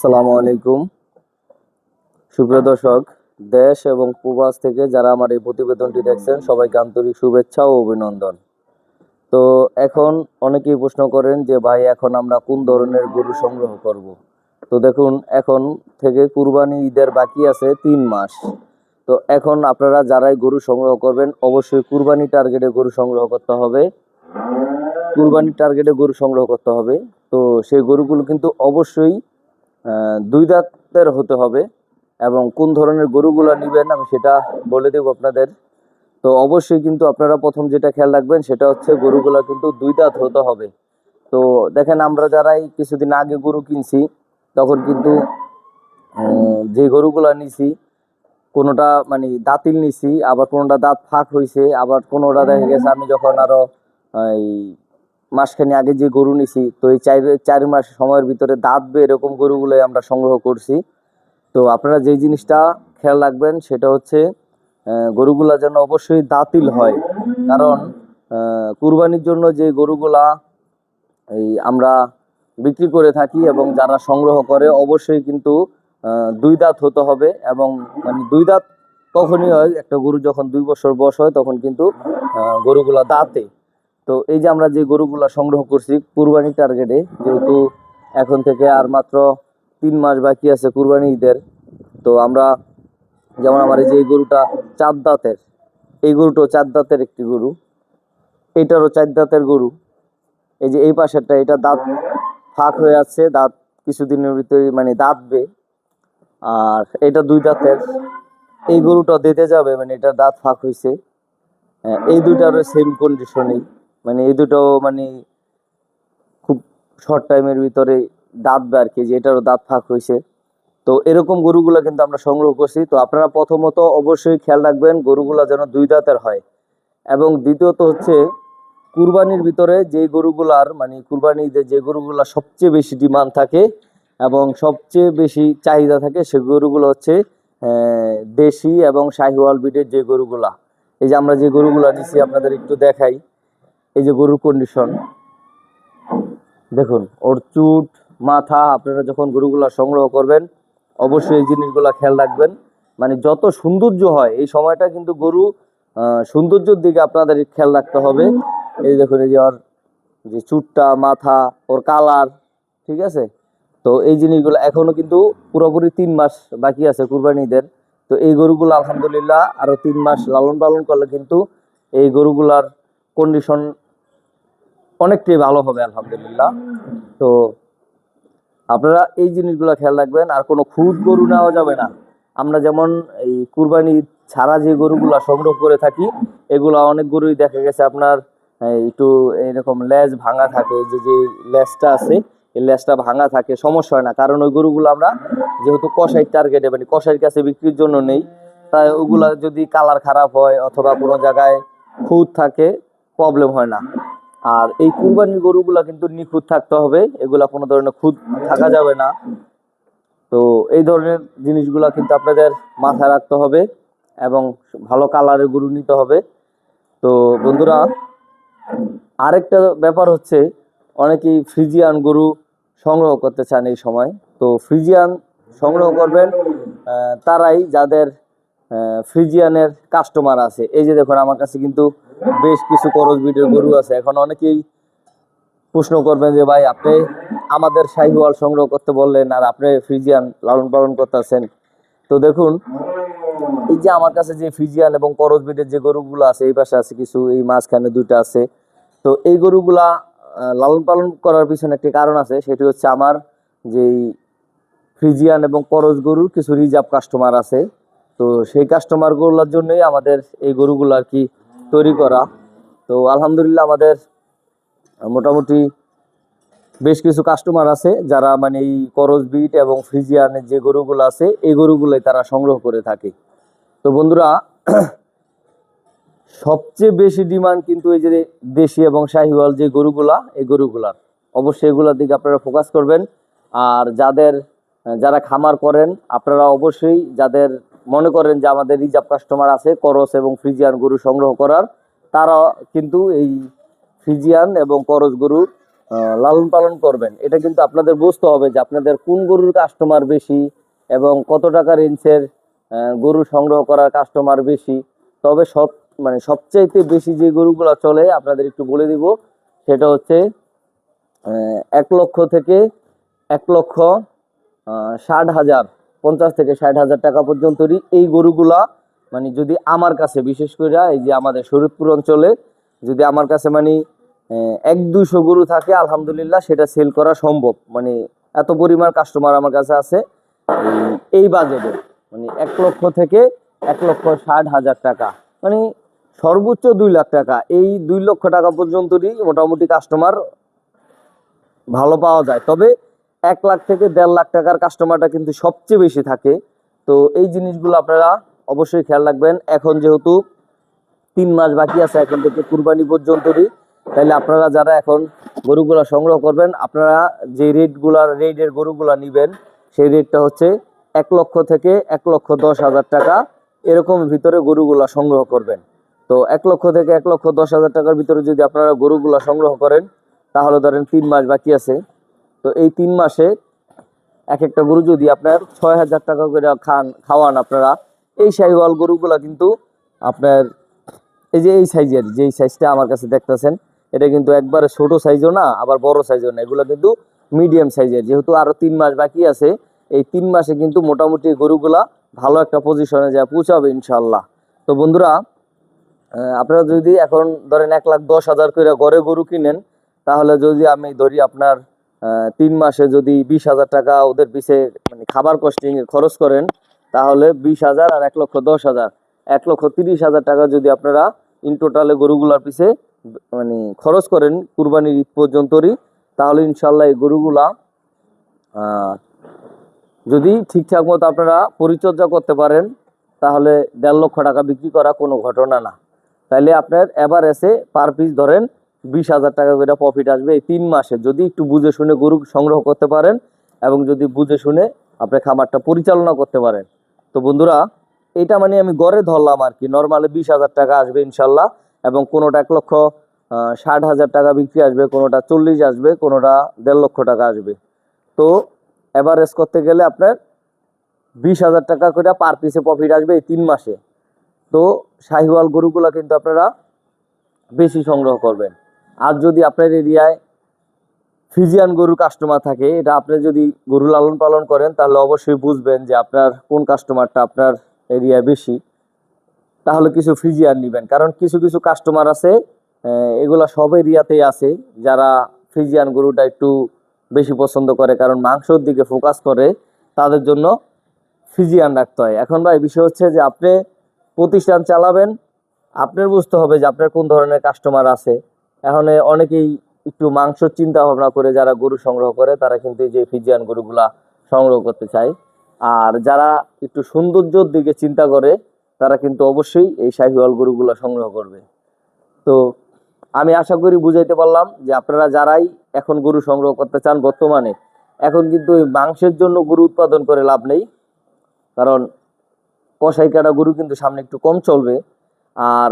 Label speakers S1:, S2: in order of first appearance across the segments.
S1: আসসালামু আলাইকুম। সুপ্রিয় দর্শক, দেশ এবং প্রবাস থেকে যারা আমার এই প্রতিবেদনটি দেখছেন, সবাইকে আন্তরিক শুভেচ্ছা ও অভিনন্দন। তো এখন অনেকেই প্রশ্ন করেন যে, ভাই, এখন আমরা কোন ধরনের গরু সংগ্রহ করব? তো দেখুন, এখন থেকে কুরবানি ঈদের বাকি আছে তিন মাস। তো এখন আপনারা যারাই গরু সংগ্রহ করবেন, অবশ্যই কুরবানি টার্গেটে গরু সংগ্রহ করতে হবে। কুরবানি টার্গেটে গরু সংগ্রহ করতে হবে। তো সেই গরুগুলো কিন্তু অবশ্যই দুই দাঁতের হতে হবে এবং কোন ধরনের গরুগুলো নেবেন আমি সেটা বলে দেব আপনাদের। তো অবশ্যই কিন্তু আপনারা প্রথম যেটা খেয়াল রাখবেন সেটা হচ্ছে গরুগুলো কিন্তু দুই দাঁত হতে হবে। তো দেখেন আমরা যারাই কিছুদিন আগে গরু কিনছি, তখন কিন্তু যে গরুগুলা নিছি, কোনোটা মানে দাঁতিল নিছি, আবার কোনোটা দাঁত ফাঁক হয়েছে আবার কোনোটা দেখা গেছে আমি যখন আরও এই মাসখানি আগে যে গরু নিছি, তো এই চার চার মাস সময়ের ভিতরে দাঁত বে এরকম গরুগুলো আমরা সংগ্রহ করছি। তো আপনারা যেই জিনিসটা খেয়াল রাখবেন, সেটা হচ্ছে গরুগুলা যেন অবশ্যই দাঁতিল হয়। কারণ কুরবানির জন্য যে গরুগুলা এই আমরা বিক্রি করে থাকি এবং যারা সংগ্রহ করে, অবশ্যই কিন্তু দুই দাঁত হতে হবে এবং মানে দুই দাঁত তখনই হয়, একটা গরু যখন দুই বছর বয়স হয়, তখন কিন্তু গরুগুলা দাঁতে। তো এই যে আমরা যে গরুগুলা সংগ্রহ করছি কুরবানি টার্গেটে যেহেতু এখন থেকে আর মাত্র তিন মাস বাকি আছে কুরবানি ঈদের তো আমরা যেমন আমার এই যে গরুটা চার দাঁতের এই গরুটাও চার দাঁতের একটি গরু এটারও চার দাঁতের গরু এই যে এই পাশেরটা এটা দাঁত ফাঁক হয়ে আছে দাঁত কিছুদিনের ভিতরে মানে দাঁতবে আর এটা দুই দাঁতের এই গরুটা দিতে যাবে মানে এটা দাঁত ফাঁক হয়েছে হ্যাঁ, এই দুইটারও সেম কন্ডিশনেই মানে এই দুটো মানে খুব শর্ট টাইমের ভিতরে দাঁতবে আর কি, যে এটারও দাঁত ফাঁক হয়েছে তো এরকম গরুগুলা কিন্তু আমরা সংগ্রহ করছি। তো আপনারা প্রথমত অবশ্যই খেয়াল রাখবেন গরুগুলা যেন দুই দাঁতের হয়। এবং দ্বিতীয়ত হচ্ছে কুরবানির ভিতরে যে গরুগুলার মানে কুরবানিতে যে গরুগুলা সবচেয়ে বেশি ডিমান্ড থাকে এবং সবচেয়ে বেশি চাহিদা থাকে সে গরুগুলো হচ্ছে দেশি এবং শাহিওয়াল বিটের যে গরুগুলা। এই যে আমরা যে গরুগুলা নিছি আপনাদের একটু দেখাই। এই যে গরুর কন্ডিশন দেখুন, ওর চুট, মাথা, আপনারা যখন গরুগুলা সংগ্রহ করবেন, অবশ্যই এই জিনিসগুলা খেয়াল রাখবেন। মানে যত সৌন্দর্য হয়, এই সময়টা কিন্তু গরু সৌন্দর্যের দিকে আপনাদের খেয়াল রাখতে হবে। এই দেখুন, এই যে ওর যে চুটটা, মাথা, ওর কালার ঠিক আছে? তো এই জিনিসগুলো এখনও কিন্তু পুরোপুরি তিন মাস বাকি আছে কুরবানিদের। তো এই গরুগুলো আলহামদুলিল্লাহ আরও তিন মাস লালন পালন করলে কিন্তু এই গরুগুলার কন্ডিশন অনেকটাই ভালো হবে, আলহামদুলিল্লাহ। তো আপনারা এই জিনিসগুলো খেয়াল রাখবেন, আর কোনো খুদ গরু নেওয়া যাবে না। আমরা যেমন এই কুরবানি ছাড়া যে গরুগুলা সংগ্রহ করে থাকি, এগুলা অনেক গরুই দেখা গেছে আপনার একটু এরকম লেজ ভাঙা থাকে, যে যে লেজটা আছে, এই লেজটা ভাঙা থাকে, সমস্যা হয় না। কারণ ওই গরুগুলো আমরা যেহেতু কষাই টার্গেটে মানে কষাইয়ের কাছে বিক্রির জন্য নেই, তাই ওগুলা যদি কালার খারাপ হয়, অথবা কোনো জায়গায় খুদ থাকে প্রবলেম হয় না। আর এই কুরবানির গরুগুলা কিন্তু নিখুঁত থাকতে হবে, এগুলা কোনো ধরনের খুদ থাকা যাবে না। তো এই ধরনের জিনিসগুলা কিন্তু আপনাদের মাথায় রাখতে হবে এবং ভালো কালারের গরু নিতে হবে। তো বন্ধুরা, আরেকটা ব্যাপার হচ্ছে, অনেকেই ফ্রিজিয়ান গরু সংগ্রহ করতে চান এই সময়। তো ফ্রিজিয়ান সংগ্রহ করবেন তারাই যাদের ফ্রিজিয়ানের কাস্টমার আছে। এই যে দেখুন, আমার কাছে কিন্তু বেশ কিছু করজ বিটের গরু আছে। এখন অনেকেই প্রশ্ন করবেন যে, ভাই, আপনি আমাদের শাহিওয়াল সংগ্রহ করতে বললেন আর আপনি ফ্রিজিয়ান লালন পালন করতেছেন। তো দেখুন, এই যে আমার কাছে যে ফ্রিজিয়ান এবং করজ বিটের যে গরুগুলো আছে, এই পাশে আছে কিছু, এই মাঝখানে দুইটা আছে। তো এই গরুগুলা লালন পালন করার পিছনে একটি কারণ আছে, সেটি হচ্ছে আমার যেই ফ্রিজিয়ান এবং করজ গরুর কিছু রিজার্ভ কাস্টমার আছে। তো সেই কাস্টমারগুলোর জন্যই আমাদের এই গরুগুলো আর কি তৈরি করা। তো আলহামদুলিল্লাহ আমাদের মোটামুটি বেশ কিছু কাস্টমার আছে যারা মানে এই করজ বিট এবং ফ্রিজিয়ানের যে গরুগুলো আছে, এই গরুগুলোই তারা সংগ্রহ করে থাকে। তো বন্ধুরা, সবচেয়ে বেশি ডিমান্ড কিন্তু এই যে দেশি এবং শাহিওয়াল যে গরুগুলা, এই গরুগুলার। অবশ্যই এগুলোর দিকে আপনারা ফোকাস করবেন। আর যাদের যারা খামার করেন, আপনারা অবশ্যই যাদের মনে করেন যে আমাদের রিজার্ভ কাস্টমার আছে, করস এবং ফ্রিজিয়ান গরু সংগ্রহ করার, তারা কিন্তু এই ফ্রিজিয়ান এবং করস গরু লালন পালন করবেন। এটা কিন্তু আপনাদের বুঝতে হবে যে আপনাদের কোন গরুর কাস্টমার বেশি এবং কত টাকা রেঞ্জের গরু সংগ্রহ করার কাস্টমার বেশি। তবে সব মানে সবচাইতে বেশি যে গরুগুলো চলে, আপনাদের একটু বলে দিব, সেটা হচ্ছে এক লক্ষ থেকে এক লক্ষ ষাট হাজার পঞ্চাশ থেকে ষাট হাজার টাকা পর্যন্তই এই গরুগুলা মানে যদি আমার কাছে, বিশেষ করে এই যে আমাদের শরীরপুর অঞ্চলে, যদি আমার কাছে মানে এক দুইশো গরু থাকে, আলহামদুলিল্লাহ সেটা সেল করা সম্ভব। মানে এত পরিমাণ কাস্টমার আমার কাছে আছে, এই বাজেটে। মানে এক লক্ষ থেকে এক লক্ষ ষাট হাজার টাকা। মানে সর্বোচ্চ দুই লাখ টাকা। এই দুই লক্ষ টাকা পর্যন্তই মোটামুটি কাস্টমার ভালো পাওয়া যায়। তবে এক লাখ থেকে দেড় লাখ টাকার কাস্টমারটা কিন্তু সবচেয়ে বেশি থাকে। তো এই জিনিসগুলো আপনারা অবশ্যই খেয়াল রাখবেন। এখন যেহেতু তিন মাস বাকি আছে, এখন থেকে কুরবানি পর্যন্তই তাহলে আপনারা যারা এখন গরুগুলা সংগ্রহ করবেন, আপনারা যে রেটগুলার রেটের গরুগুলা নেবেন, সেই রেটটা হচ্ছে এক লক্ষ থেকে এক লক্ষ দশ হাজার টাকা। এরকম ভিতরে গরুগুলা সংগ্রহ করবেন। তো এক লক্ষ থেকে এক লক্ষ দশ হাজার টাকার ভিতরে যদি আপনারা গরুগুলা সংগ্রহ করেন, তাহলে ধরেন তিন মাস বাকি আছে। তো এই তিন মাসে এক একটা গরু যদি আপনার ছয় হাজার টাকা করে খান, খাওয়ান আপনারা, এই শাহিওয়াল গরুগুলা কিন্তু আপনার এই যে এই সাইজের যেই সাইজটা আমার কাছে দেখতেছেন, এটা কিন্তু একবারে ছোট সাইজও না, আবার বড় সাইজও না, এগুলো কিন্তু মিডিয়াম সাইজের যেহেতু আরও তিন মাস বাকি আছে, এই তিন মাসে কিন্তু মোটামুটি গরুগুলা ভালো একটা পজিশনে যা পৌঁছাবে ইনশাল্লাহ তো বন্ধুরা আপনারা যদি এখন ধরেন এক লাখ দশ হাজার করে গড়ে গরু কিনেন, তাহলে যদি আমি ধরি আপনার তিন মাসে যদি বিশ হাজার টাকা ওদের পিছে মানে খাবার কস্টিং খরচ করেন, তাহলে বিশ হাজার আর এক লক্ষ দশ হাজার। এক লক্ষ তিরিশ হাজার টাকা যদি আপনারা ইন টোটালে গরুগুলার পিছে মানে খরচ করেন কুরবানির ঈদ পর্যন্তই তাহলে ইনশাল্লাহ এই গরুগুলা যদি ঠিকঠাক মতো আপনারা পরিচর্যা করতে পারেন, তাহলে দেড় লক্ষ টাকা বিক্রি করা কোনো ঘটনা না। তাইলে আপনার এভারেজে পার পিস ধরেন বিশ হাজার টাকা করে প্রফিট আসবে এই তিন মাসে। যদি একটু বুঝে শুনে গরু সংগ্রহ করতে পারেন এবং যদি বুঝে শুনে আপনি খামারটা পরিচালনা করতে পারেন। তো বন্ধুরা, এটা মানে আমি গড়ে ধরলাম আর কি। নর্মালি বিশ হাজার টাকা আসবে ইনশাল্লাহ এবং কোনোটা এক লক্ষ ষাট হাজার টাকা বিক্রি আসবে, কোনোটা চল্লিশ আসবে, কোনোটা দেড় লক্ষ টাকা আসবে। তো এভারেজ করতে গেলে আপনার বিশ হাজার টাকা করে পার পিসে প্রফিট আসবে এই তিন মাসে। তো শাহিওয়াল গরুগুলা কিন্তু আপনারা বেশি সংগ্রহ করবেন। আর যদি আপনার এরিয়ায় ফিজিয়ান গরুর কাস্টমার থাকে, এটা আপনি যদি গরু লালন পালন করেন, তাহলে অবশ্যই বুঝবেন যে আপনার কোন কাস্টমারটা আপনার এরিয়ায় বেশি। তাহলে কিছু ফিজিয়ান নেবেন। কারণ কিছু কিছু কাস্টমার আছে এগুলা সব এরিয়াতেই আছে, যারা ফিজিয়ান গরুটা একটু বেশি পছন্দ করে, কারণ মাংসর দিকে ফোকাস করে, তাদের জন্য ফিজিয়ান রাখতে হয়। এখন ভাই, বিষয় হচ্ছে যে আপনি প্রতিষ্ঠান চালাবেন, আপনার বুঝতে হবে যে আপনার কোন ধরনের কাস্টমার আছে। এখন অনেকেই একটু মাংস চিন্তা ভাবনা করে যারা গরু সংগ্রহ করে, তারা কিন্তু যে ফিজিয়ান গরুগুলা সংগ্রহ করতে চায়। আর যারা একটু সৌন্দর্যর দিকে চিন্তা করে, তারা কিন্তু অবশ্যই এই শাহিওয়াল গরুগুলা সংগ্রহ করবে। তো আমি আশা করি বুঝাইতে পারলাম যে আপনারা যারাই এখন গরু সংগ্রহ করতে চান বর্তমানে, এখন কিন্তু এই মাংসের জন্য গরু উৎপাদন করে লাভ নেই। কারণ কষাই কাটা গরু কিন্তু সামনে একটু কম চলবে। আর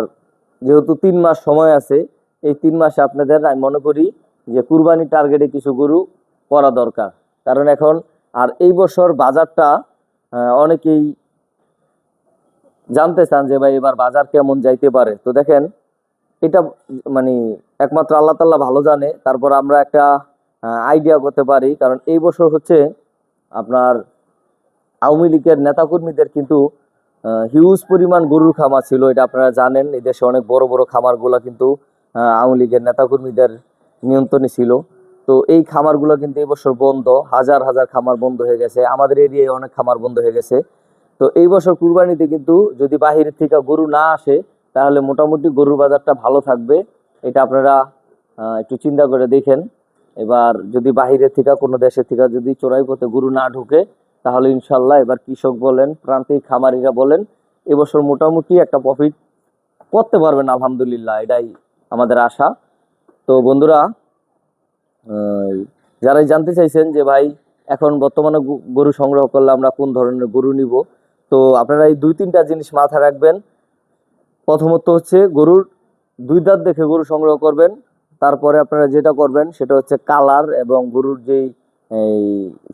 S1: যেহেতু তিন মাস সময় আছে এই তিন মাসে আপনাদের আমি মনে করি যে কুরবানি টার্গেটে কিছু গরু করা দরকার। কারণ এখন আর এই বছর বাজারটা অনেকেই জানতে চান যে ভাই এবার বাজার কেমন যাইতে পারে। তো দেখেন, এটা মানে একমাত্র আল্লাহ তাল্লাহ ভালো জানে। তারপর আমরা একটা আইডিয়া করতে পারি। কারণ এই বছর হচ্ছে আপনার আওয়ামী লীগের নেতাকর্মীদের কিন্তু হিউজ পরিমাণ গরুর খামার ছিল। এটা আপনারা জানেন, এই দেশে অনেক বড় বড় খামারগুলো কিন্তু আওয়ামী লীগের নেতাকর্মীদের নিয়ন্ত্রণে ছিল। তো এই খামারগুলো কিন্তু এবছর বন্ধ, হাজার হাজার খামার বন্ধ হয়ে গেছে, আমাদের এরিয়ায় অনেক খামার বন্ধ হয়ে গেছে। তো এই বছর কুরবানিতে কিন্তু যদি বাহিরের থেকে গরু না আসে, তাহলে মোটামুটি গরুর বাজারটা ভালো থাকবে। এটা আপনারা একটু চিন্তা করে দেখেন। এবার যদি বাহিরের থেকে, কোনো দেশের থেকে যদি চোরাই পথে গরু না ঢুকে, তাহলে ইনশাল্লাহ এবার কৃষক বলেন, প্রান্তিক খামারিরা বলেন, এবছর মোটামুটি একটা প্রফিট করতে পারবেন, আলহামদুলিল্লাহ, এটাই আমাদের আশা। তো বন্ধুরা যারাই জানতে চাইছেন যে ভাই, এখন বর্তমানে গরু সংগ্রহ করলে আমরা কোন ধরনের গরু নিব, তো আপনারা এই দুই তিনটা জিনিস মাথায় রাখবেন। প্রথমত হচ্ছে গরুর দুই দাঁত দেখে গরু সংগ্রহ করবেন। তারপরে আপনারা যেটা করবেন, সেটা হচ্ছে কালার এবং গরুর যেই, এই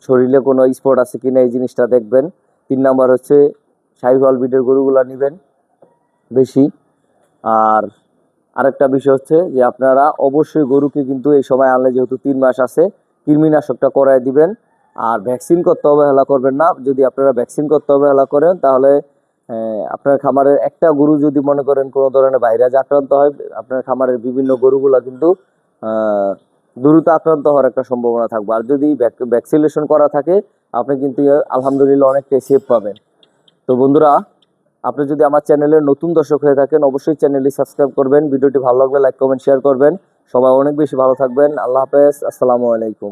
S1: শরীরে কোনো স্পট আছে কিনা এই জিনিসটা দেখবেন। তিন নাম্বার হচ্ছে সাইহল বিটের গরুগুলা নেবেন বেশি। আর আরেকটা বিষয় হচ্ছে যে আপনারা অবশ্যই গরুকে কিন্তু এই সময় আনলে যেহেতু তিন মাস আছে, কৃমিনাশকটা করায় দিবেন। আর ভ্যাকসিন করতে অবহেলা করবেন না। যদি আপনারা ভ্যাকসিন করতে অবহেলা করেন, তাহলে আপনার খামারের একটা গরু যদি মনে করেন কোনো ধরনের ভাইরাস আক্রান্ত হয়, আপনার খামারের বিভিন্ন গরুগুলা কিন্তু দ্রুত আক্রান্ত হওয়ার একটা সম্ভাবনা থাকবে। আর যদি ভ্যাকসিনেশন করা থাকে, আপনি কিন্তু আলহামদুলিল্লাহ অনেকটাই সেফ পাবেন। তো বন্ধুরা আপনি যদি আমার চ্যানেলের নতুন দর্শক হয়ে থাকেন, অবশ্যই চ্যানেলটি সাবস্ক্রাইব করবেন, ভিডিওটি ভালো লাগলে লাইক, কমেন্ট শেয়ার করবেন। সবাই অনেক বেশি ভালো থাকবেন। আল্লাহ হাফেজ। আসসালামু আলাইকুম।